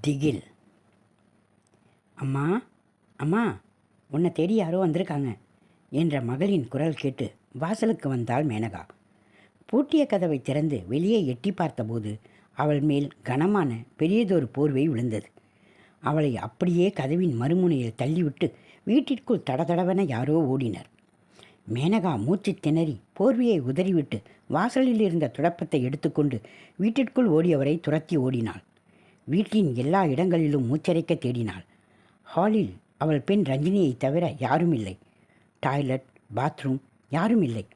திகில். அம்மா அம்மா உன்னை தேடி யாரோ வந்திருக்காங்க என்ற மகளின் குரல் கேட்டு வாசலுக்கு வந்தாள் மேனகா. பூட்டிய கதவை திறந்து வெளியே எட்டி பார்த்தபோது அவள் மேல் கனமான பெரியதொரு போர்வை விழுந்தது. அவளை அப்படியே கதவின் மறுமுனையில் தள்ளிவிட்டு வீட்டிற்குள் தடதடவென யாரோ ஓடினர். மேனகா மூச்சு திணறி போர்வையை உதறிவிட்டு வாசலில் இருந்த துடப்பத்தை எடுத்துக்கொண்டு வீட்டிற்குள் ஓடியவரை துரத்தி ஓடினாள். வீட்டின் எல்லா இடங்களிலும் மூச்சரைக்க தேடினாள். ஹாலில் அவள் பெண் ரஞ்சினியை தவிர யாரும் இல்லை. டாய்லெட் பாத்ரூம் யாரும் இல்லை.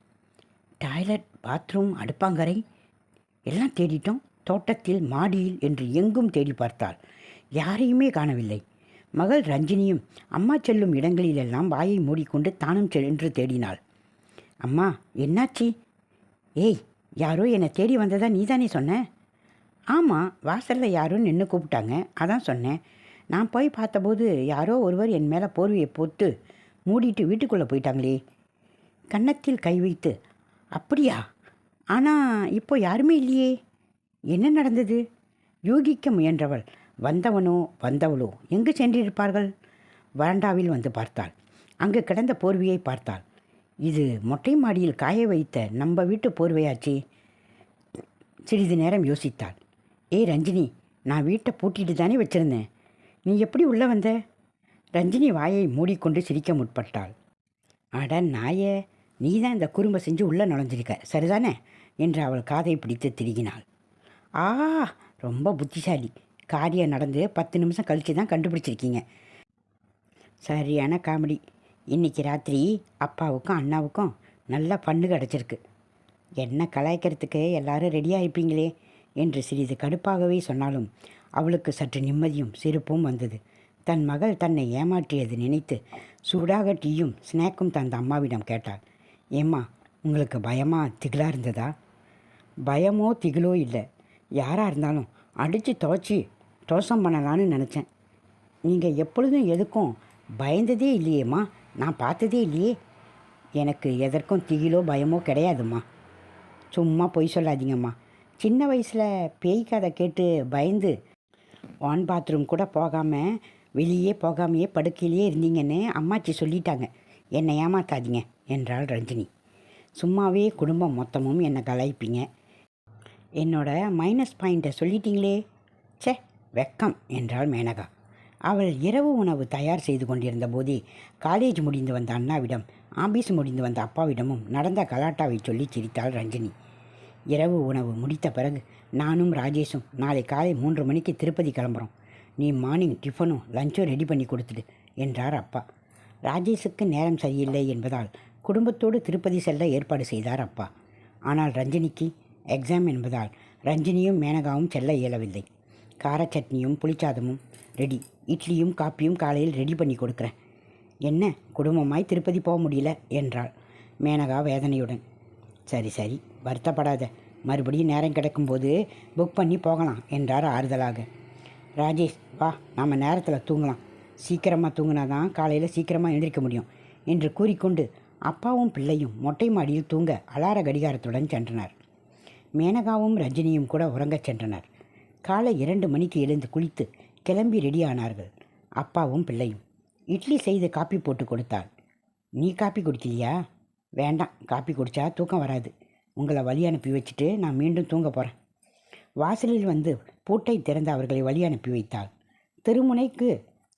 டாய்லெட் பாத்ரூம் அடுப்பாங்கரை எல்லாம் தேடிட்டோம். தோட்டத்தில் மாடியில் என்று எங்கும் தேடி பார்த்தாள். யாரையுமே காணவில்லை. மகள் ரஞ்சினியும் அம்மா செல்லும் இடங்களிலெல்லாம் வாயை மூடிக்கொண்டு தானும் சென்று தேடினாள். அம்மா என்னாச்சி? ஏய் யாரோ என்னை தேடி வந்ததா நீதானே சொன்ன? ஆமாம் வாசலில் யாரும் நின்று கூப்பிட்டாங்க. அதான் சொன்னேன். நான் போய் பார்த்தபோது யாரோ ஒருவர் என் மேலே போர்வையை போட்டு மூடிட்டு வீட்டுக்குள்ளே போயிட்டாங்களே. கன்னத்தில் கை வைத்து அப்படியா? ஆனால் இப்போ யாருமே இல்லையே. என்ன நடந்தது? யூகிக்க முயன்றவள் வந்தவனோ வந்தவளோ எங்கு சென்றிருப்பார்கள்? வராண்டாவில் வந்து பார்த்தாள். அங்கு கிடந்த போர்வையை பார்த்தாள். இது மொட்டை மாடியில் காய வைத்த நம்ம வீட்டு போர்வையாச்சே. சிறிது நேரம் யோசித்தாள். ஏ ரஞ்சினி நான் வீட்டை பூட்டிட்டு தானே வச்சுருந்தேன். நீ எப்படி உள்ளே வந்த? ரஞ்சினி வாயை மூடிக்கொண்டு சிரிக்க முற்பட்டாள். அட நாயே நீ தான் இந்த குறும்பை செஞ்சு உள்ளே நுழைஞ்சிருக்க சரிதானே? என்று அவள் காதை பிடித்து திருகினாள். ஆ ரொம்ப புத்திசாலி. காரியம் நடந்து பத்து நிமிஷம் கழித்து தான் கண்டுபிடிச்சிருக்கீங்க. சரியான காமெடி. இன்னைக்கு ராத்திரி அப்பாவுக்கும் அண்ணாவுக்கும் நல்ல பண்ணு கிடச்சிருக்கு. என்ன கலாய்க்கிறதுக்கு எல்லாரும் ரெடியாக இருப்பீங்களே? என்று சிறிது கடுப்பாகவே சொன்னாலும் அவளுக்கு சற்று நிம்மதியும் சிரிப்பும் வந்தது. தன் மகள் தன்னை ஏமாற்றியது நினைத்து சூடாக டீயும் ஸ்நாக்கும் தந்த அம்மாவிடம் கேட்டாள் ஏம்மா உங்களுக்கு பயமா திகிலாக இருந்ததா? பயமோ திகிலோ இல்லை. யாராக இருந்தாலும் அடித்து துவச்சி தோசம் பண்ணலான்னு நினச்சேன். நீங்கள் எப்பொழுதும் எதுக்கும் பயந்ததே இல்லையேம்மா. நான் பார்த்ததே இல்லையே. எனக்கு எதற்கும் திகிலோ பயமோ கிடையாதும்மா. சும்மா பொய் சொல்லாதீங்கம்மா. சின்ன வயசில் பேய் கதை கேட்டு பயந்து வான் பாத்ரூம் கூட போகாமல் வெளியே போகாமையே படுக்கையிலேயே இருந்தீங்கன்னு அம்மாச்சி சொல்லிட்டாங்க. என்னை ஏமாத்தாதீங்க என்றாள் ரஞ்சினி. சும்மாவே குடும்பம் மொத்தமும் என்னை கலாய்ப்பீங்க. என்னோட மைனஸ் பாயிண்ட்டை சொல்லிட்டீங்களே. ச்சே வெக்கம் என்றாள் மேனகா. அவள் இரவு உணவு தயார் செய்து கொண்டிருந்த போதே காலேஜ் முடிந்து வந்த அண்ணாவிடம் ஆபீஸ் முடிந்து வந்த அப்பாவிடமும் நடந்த கலாட்டாவை சொல்லி சிரித்தாள் ரஞ்சினி. இரவு உணவு முடித்த பிறகு நானும் ராஜேஷும் நாளை காலை மூன்று மணிக்கு திருப்பதி கிளம்புறோம். நீ மார்னிங் டிஃபனும் லஞ்சும் ரெடி பண்ணி கொடுத்துடு என்றார் அப்பா. ராஜேஷுக்கு நேரம் சரியில்லை என்பதால் குடும்பத்தோடு திருப்பதி செல்ல ஏற்பாடு செய்தார் அப்பா. ஆனால் ரஞ்சினிக்கு எக்ஸாம் என்பதால் ரஞ்சினியும் மேனகாவும் செல்ல இயலவில்லை. கார சட்னியும் புளிச்சாதமும் ரெடி இட்லியும் காப்பியும் காலையில் ரெடி பண்ணி கொடுக்குறேன். என்ன குடும்பமாய் திருப்பதி போக முடியல என்றாள் மேனகா வேதனையுடன். சரி சரி வருத்தப்படாத. மறுபடியும் நேரம் கிடைக்கும்போது புக் பண்ணி போகலாம் என்றார் ஆறுதலாக. ராஜேஷ் வா நாம் நேரத்தில் தூங்கலாம். சீக்கிரமாக தூங்கினா தான் காலையில் சீக்கிரமாக எழுந்திரிக்க முடியும் என்று கூறிக்கொண்டு அப்பாவும் பிள்ளையும் மொட்டை மாடியில் தூங்க அலார கடிகாரத்துடன் சென்றனர். மேனகாவும் ரஜினியும் கூட உறங்கச் சென்றனர். காலை இரண்டு மணிக்கு எழுந்து குளித்து கிளம்பி ரெடியானார்கள் அப்பாவும் பிள்ளையும். இட்லி செய்து காப்பி போட்டு கொடுத்தாள். நீ காப்பி குடிக்கலையா? வேண்டாம் காப்பி குடித்தா தூக்கம் வராது. உங்களை வழி அனுப்பி வச்சுட்டு நான் மீண்டும் தூங்க போகிறேன் வாசலில் வந்து பூட்டை திறந்து அவர்களை வழி அனுப்பி வைத்தாள். திருமுனைக்கு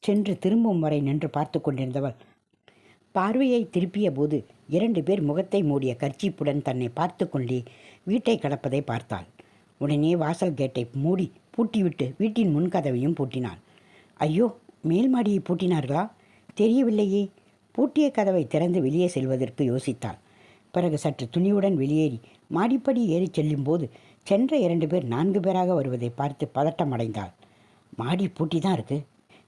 சென்று திரும்பும் வரை நின்று பார்த்து கொண்டிருந்தவள். பார்வையை திருப்பிய போது இரண்டு பேர் முகத்தை மூடிய கர்ச்சிப்புடன் தன்னை பார்த்து கொண்டே வீட்டை கடப்பதை பார்த்தாள். உடனே வாசல் கேட்டை மூடி பூட்டிவிட்டு வீட்டின் முன்கதவையும் பூட்டினாள். ஐயோ மேல் மாடியை பூட்டினார்களா? தெரியவில்லையே. பூட்டிய கதவை திறந்து வெளியே செல்வதற்கு யோசித்தாள். பிறகு சற்று துணியுடன் வெளியேறி மாடிப்படி ஏறிச் செல்லும்போது சென்ற இரண்டு பேர் நான்கு பேராக வருவதை பார்த்து பதட்டம் அடைந்தாள். மாடி பூட்டி தான் இருக்கு.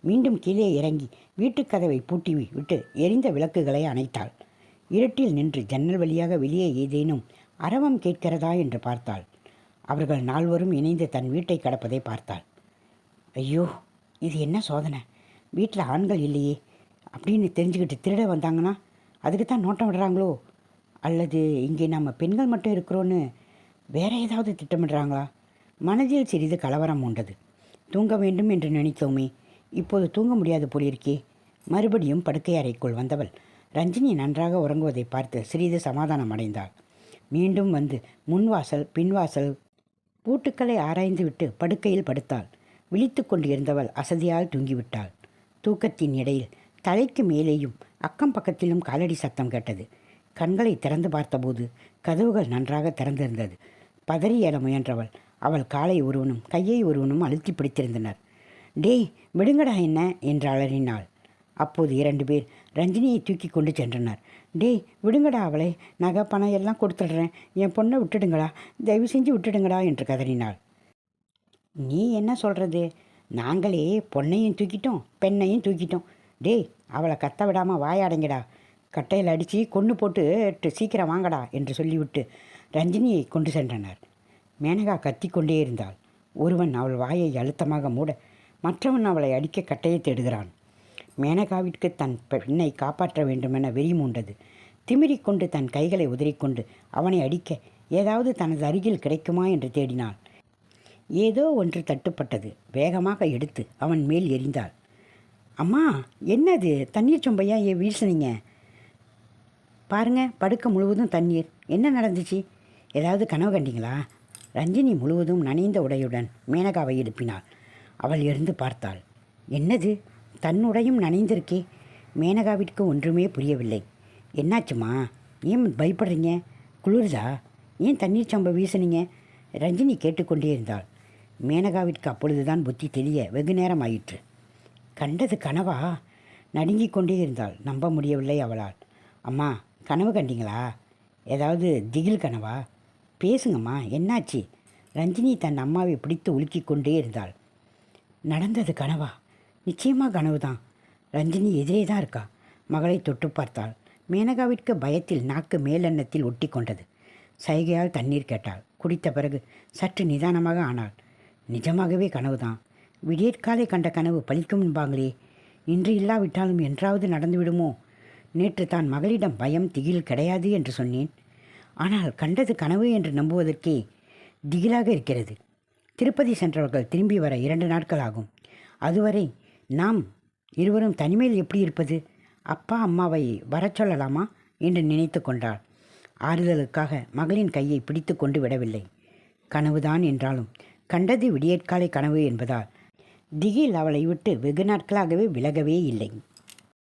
மீண்டும் கீழே இறங்கி வீட்டுக் கதவை பூட்டி விட்டு எரிந்த விளக்குகளை அணைத்தாள். இருட்டில் நின்று ஜன்னல் வழியாக வெளியே ஏதேனும் அரவம் கேட்கிறதா என்று பார்த்தாள். அவர்கள் நால்வரும் இணைந்து தன் வீட்டை கடப்பதை பார்த்தாள். ஐயோ இது என்ன சோதனை? வீட்டில் ஆண்கள் இல்லையே. அப்படின்னு தெரிஞ்சுக்கிட்டு திருட வந்தாங்கன்னா அதுக்கு தான் நோட்டம் விடுறாங்களோ? அல்லது இங்கே நம்ம பெண்கள் மட்டும் இருக்கிறோன்னு வேற ஏதாவது திட்டமிடுறாங்களா? மனதில் சிறிது கலவரம் உண்டது தூங்க வேண்டும் என்று நினைத்தோமே இப்போது தூங்க முடியாது போலிருக்கே. மறுபடியும் படுக்கை அறைக்குள் வந்தவள் ரஞ்சினி நன்றாக உறங்குவதை பார்த்து சிறிது சமாதானம் அடைந்தாள். மீண்டும் வந்து முன்வாசல் பின்வாசல் பூட்டுக்களை ஆராய்ந்துவிட்டு படுக்கையில் படுத்தாள். விழித்து கொண்டு இருந்தவள் அசதியால் தூங்கிவிட்டாள். தூக்கத்தின் இடையில் தலைக்கு மேலேயும் அக்கம் பக்கத்திலும் காலடி சத்தம் கேட்டது. கண்களை திறந்து பார்த்தபோது கதவுகள் நன்றாக திறந்திருந்தது. பதறி ஏற முயன்றவள். அவள் காலை ஒருவனும் கையை ஒருவனும் அழுத்தி பிடித்திருந்தனர். டேய் விடுங்கடா என்ன? என்று அலறினாள். அப்போது இரண்டு பேர் ரஞ்சினியை தூக்கி கொண்டு சென்றனர். டேய் விடுங்கடா அவளை. நகை பணம் எல்லாம் கொடுத்துடுறேன். என் பொண்ணை விட்டுடுங்கடா. தயவு செஞ்சு விட்டுடுங்கடா என்று கதறினாள். நீ என்ன சொல்கிறது நாங்களே பொண்ணையும் தூக்கிட்டோம் பெண்ணையும் தூக்கிட்டோம். டேய் அவளை கத்த விடாமல் வாயாடங்கடா. கட்டையில் அடித்து கொன்று போட்டு சீக்கிரம் வாங்கடா என்று சொல்லிவிட்டு ரஞ்சினியை கொண்டு சென்றனர். மேனகா கத்திக்கொண்டே இருந்தாள். ஒருவன் அவள் வாயை அழுத்தமாக மூட மற்றவன் அவளை அடிக்க கட்டையை தேடுகிறான். மேனகாவிற்கு தன் பெண்ணை காப்பாற்ற வேண்டுமென வெறி மூண்டது. திமிரிக்கொண்டு தன் கைகளை உதறிக்கொண்டு அவனை அடிக்க ஏதாவது தனது அருகில் கிடைக்குமா என்று தேடினாள். ஏதோ ஒன்று தட்டுப்பட்டது. வேகமாக எடுத்து அவன் மேல் எறிந்தாள். அம்மா என்னது? தண்ணீர் சொம்பையா ஏன் வீசினீங்க பாருங்க படுக்க முழுவதும் தண்ணீர். என்ன நடந்துச்சு? ஏதாவது கனவு கண்டீங்களா? ரஞ்சினி முழுவதும் நனைந்த உடையுடன் மேனகாவை எழுப்பினாள். அவள் எழுந்து பார்த்தாள். என்னது? தன்னுடையும் நனைந்திருக்கே. மேனகாவிற்கு ஒன்றுமே புரியவில்லை. என்னாச்சுமா? ஏன் பயப்படுறீங்க? குளிர்தா? ஏன் தண்ணீர் சம்ப வீசுனீங்க? ரஞ்சினி கேட்டுக்கொண்டே இருந்தாள். மேனகாவிற்கு அப்பொழுதுதான் புத்தி தெரிய வெகு நேரம் ஆயிற்று. கண்டது கனவா? நடுங்கிக் கொண்டே இருந்தாள். நம்ப முடியவில்லை அவளால். அம்மா கனவு கண்டீங்களா? ஏதாவது திகில் கனவா? பேசுங்கம்மா என்னாச்சு? ரஞ்சினி தன் அம்மாவை பிடித்து உலுக்கிக் கொண்டே இருந்தாள். நடந்தது கனவா? நிச்சயமாக கனவு தான் ரஞ்சினி எதிரே தான் இருக்கா? மகளை தொட்டு பார்த்தாள். மேனகாவிற்கு பயத்தில் நாக்கு மேலெண்ணத்தில் ஒட்டி கொண்டது. சைகையால் தண்ணீர் கேட்டாள். குடித்த பிறகு சற்று நிதானமாக ஆனாள். நிஜமாகவே கனவு தான் விடியற்காலை கண்ட கனவு பலிக்கும் என்பாங்களே இன்று இல்லாவிட்டாலும் என்றாவது நடந்துவிடுமோ? நேற்று தான் மகளிடம் பயம் திகில் கிடையாது என்று சொன்னேன். ஆனால் கண்டது கனவு என்று நம்புவதற்கே திகிலாக இருக்கிறது. திருப்பதி சென்றவர்கள் திரும்பி வர இரண்டு நாட்கள் ஆகும். அதுவரை நாம் இருவரும் தனிமையில் எப்படி இருப்பது? அப்பா அம்மாவை வரச் சொல்லலாமா? என்று நினைத்து கொண்டாள். ஆறுதலுக்காக மகளின் கையை பிடித்து கொண்டு விடவில்லை. கனவுதான் என்றாலும் கண்டது விடியற்காலை கனவு என்பதால் திகில் அவளை விட்டு வெகு நாட்களாகவே விலகவே இல்லை.